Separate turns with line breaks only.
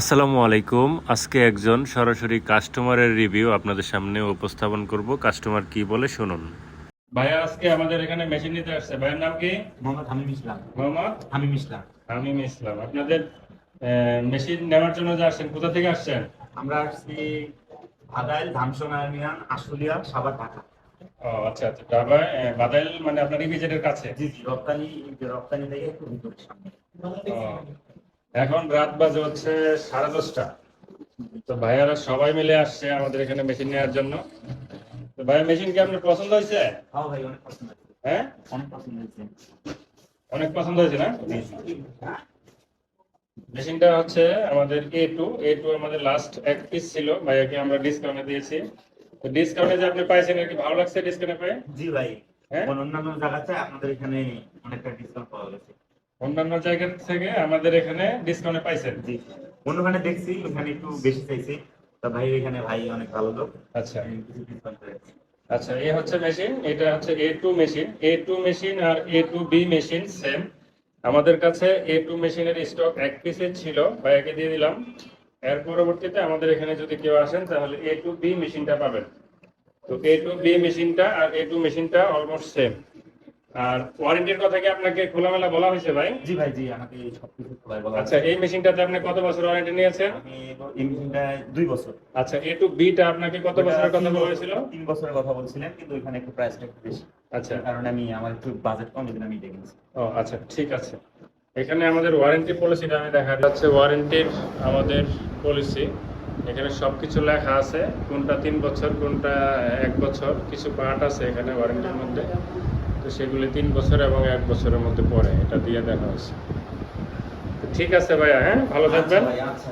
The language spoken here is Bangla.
আসসালামু আলাইকুম। আজকে একজন সরাসরি কাস্টমারের রিভিউ আপনাদের সামনে উপস্থাপন করব। কাস্টমার কি বলে শুনুন। ভাইয়া আজকে আমাদের এখানে মেশিন নিতে আসছে। ভাইয়ের নাম কি?
মোহাম্মদ হামিম ইসলাম।
মোহাম্মদ?
হামিম ইসলাম।
হামিম ইসলাম। আপনাদের মেশিন নেওয়ার জন্য যে আসছেন কোথা থেকে আসছেন?
আমরা আসছি ভাদাইল ধামসোনা ইউনিয়ন আশুলিয়া সাবার ঢাকা।
ও আচ্ছা আচ্ছা। বাদাইল মানে আপনার ইপিজেডের কাছে?
জি জি রপ্তানি রপ্তানি থেকে একটু ভিতরে সামনে।
এখন রাত বাজে হচ্ছে সাড়ে দশটা। তো ভাইয়ারা সবাই মিলে আসছে আমাদের এখানে মেশিন নেওয়ার জন্য। তো ভাইয়া মেশিন কি আপনার পছন্দ হয়েছে?
হ্যাঁ অনেক পছন্দ হয়েছে।
হ্যাঁ?
অনেক পছন্দ হয়েছে।
না? মেশিনটা হচ্ছে আমাদের এ টু এ টু আমাদের লাস্ট এক পিস ছিল। ভাইয়াকে আমরা ডিসকাউন্টে দিয়েছি। তো ডিসকাউন্টে যে আপনি পাইছেন আর কি ভালো লাগছে ডিসকাউন্টে পেয়ে?
জি ভাই।
হ্যাঁ?
অন্যান্য জায়গাতে আপনাদের এখানে অনেকটা ডিসকাউন্ট পাওয়া গেছে।
অন্যান্য জায়গা থেকে আমাদের এখানে ডিসকাউন্টে পাইছেন।
জি। অন্যখানে দেখছি ওখানে একটু বেশি চাইছে। তা ভাই এখানে ভাই অনেক ভালো লোক।
আচ্ছা। আচ্ছা এই হচ্ছে মেশিন এটা হচ্ছে A two machine A two machine R A two B machine same আমাদের কাছে এ টু মেশিনের স্টক এক পিসের ছিল ভাইয়াকে দিয়ে দিলাম। এর পরবর্তীতে আমাদের এখানে যদি কেউ আসেন তাহলে এ টু বি মেশিনটা পাবেন। তো এ টু বি মেশিনটা আর এ টু মেশিনটা অলমোস্ট সেম আর ওয়ারেন্টির কথা কি আপনাকে খোলামেলা বলা হয়েছে ভাই?
জি ভাই জি আমাকে সবকিছু সবাই বলা
আচ্ছা এই মেশিনটাতে আপনি কত বছর ওয়ারেন্টি নিয়েছেন?
আমি এই মেশিনটা দুই বছর।
আচ্ছা এ টু বিটা আপনাকে কত বছরের কথা বলা হয়েছিল?
তিন বছরের কথা বলছিলেন কিন্তু ওইখানে একটু প্রাইসটা একটু বেশি।
আচ্ছা।
কারণ আমি আমার একটু বাজেট কম এদিন আমি কিনছি
ও আচ্ছা ঠিক আছে। এখানে আমাদের ওয়ারেন্টি পলিসিটা আমি দেখা যাচ্ছে ওয়ারেন্টির আমাদের পলিসি এখানে সবকিছু লেখা আছে কোনটা তিন বছর কোনটা এক বছর কিছু পার্ট আছে এখানে ওয়ারেন্টির মধ্যে। তো সেগুলি তিন বছর এবং এক বছরের মধ্যে পড়ে এটা দিয়ে দেখা হয়েছে। তো ঠিক আছে ভাইয়া হ্যাঁ? ভালো থাকবেন।
আচ্ছা আচ্ছা।